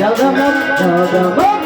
Yalgamot, yalgamot